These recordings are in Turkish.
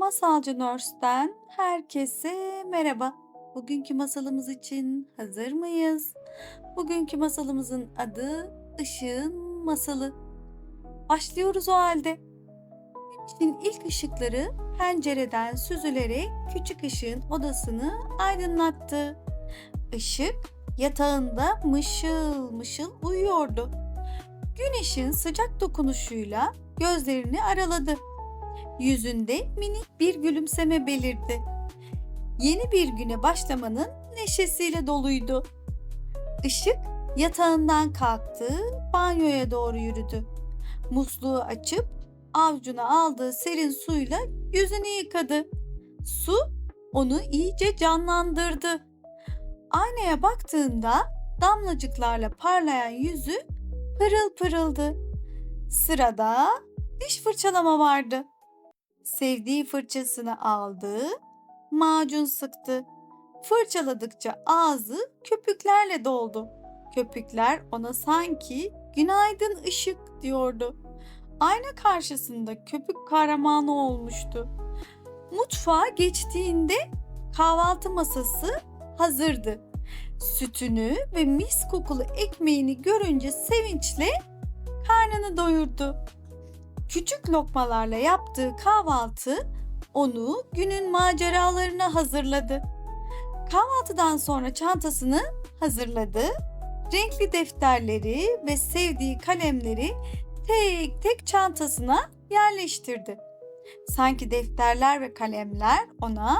Masalcı Nurse'den herkese merhaba. Bugünkü masalımız için hazır mıyız? Bugünkü masalımızın adı Işığın Masalı. Başlıyoruz o halde. Güneşin ilk ışıkları pencereden süzülerek küçük ışığın odasını aydınlattı. Işık yatağında mışıl mışıl uyuyordu. Güneşin sıcak dokunuşuyla gözlerini araladı. Yüzünde minik bir gülümseme belirdi. Yeni bir güne başlamanın neşesiyle doluydu. Işık yatağından kalktı, banyoya doğru yürüdü. Musluğu açıp avcuna aldığı serin suyla yüzünü yıkadı. Su onu iyice canlandırdı. Aynaya baktığında damlacıklarla parlayan yüzü pırıl pırıldı. Sırada diş fırçalama vardı. Sevdiği fırçasını aldı, macun sıktı. Fırçaladıkça ağzı köpüklerle doldu. Köpükler ona sanki günaydın ışık diyordu. Ayna karşısında köpük kahramanı olmuştu. Mutfağa geçtiğinde kahvaltı masası hazırdı. Sütünü ve mis kokulu ekmeğini görünce sevinçle karnını doyurdu. Küçük lokmalarla yaptığı kahvaltı onu günün maceralarına hazırladı. Kahvaltıdan sonra çantasını hazırladı. Renkli defterleri ve sevdiği kalemleri tek tek çantasına yerleştirdi. Sanki defterler ve kalemler ona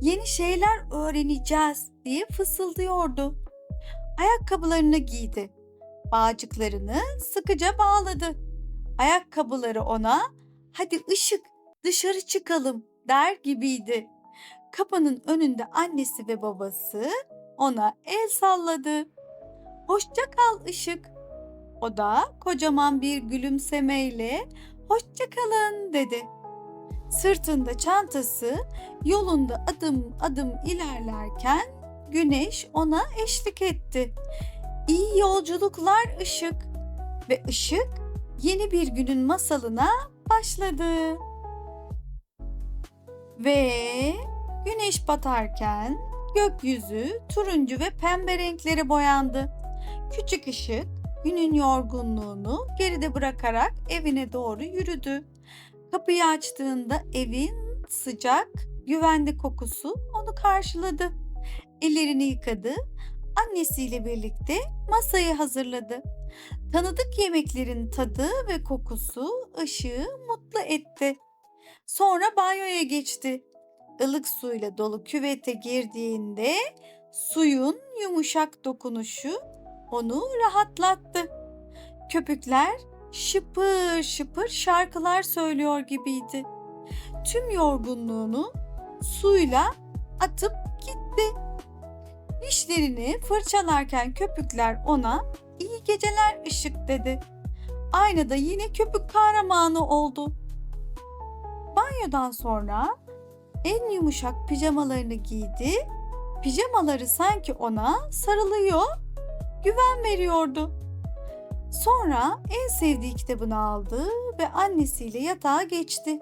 yeni şeyler öğreneceğiz diye fısıldıyordu. Ayakkabılarını giydi. Bağcıklarını sıkıca bağladı. Ayakkabıları ona hadi ışık dışarı çıkalım der gibiydi. Kapının önünde annesi ve babası ona el salladı. Hoşça kal ışık. O da kocaman bir gülümsemeyle hoşça kalın dedi. Sırtında çantası yolunda adım adım ilerlerken güneş ona eşlik etti. İyi yolculuklar ışık ve ışık yeni bir günün masalına başladı. Ve güneş batarken gökyüzü turuncu ve pembe renklere boyandı. Küçük ışık günün yorgunluğunu geride bırakarak evine doğru yürüdü. Kapıyı açtığında evin sıcak, güvenli kokusu onu karşıladı. Ellerini yıkadı, annesiyle birlikte masayı hazırladı. Tanıdık yemeklerin tadı ve kokusu ışığı mutlu etti. Sonra banyoya geçti. Ilık suyla dolu küvete girdiğinde suyun yumuşak dokunuşu onu rahatlattı. Köpükler şıpır şıpır şarkılar söylüyor gibiydi. Tüm yorgunluğunu suyla atıp gitti. Dişlerini fırçalarken köpükler ona iyi geceler ışık dedi. Aynada yine köpük kahramanı oldu. Banyodan sonra en yumuşak pijamalarını giydi. Pijamaları sanki ona sarılıyor, güven veriyordu. Sonra en sevdiği kitabını aldı ve annesiyle yatağa geçti.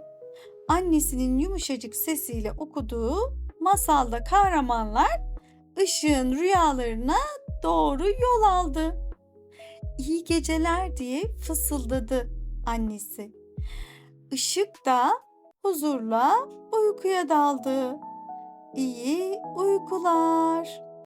Annesinin yumuşacık sesiyle okuduğu masalda kahramanlar ışığın rüyalarına doğru yol aldı. İyi geceler diye fısıldadı annesi. Işık da huzurla uykuya daldı. İyi uykular.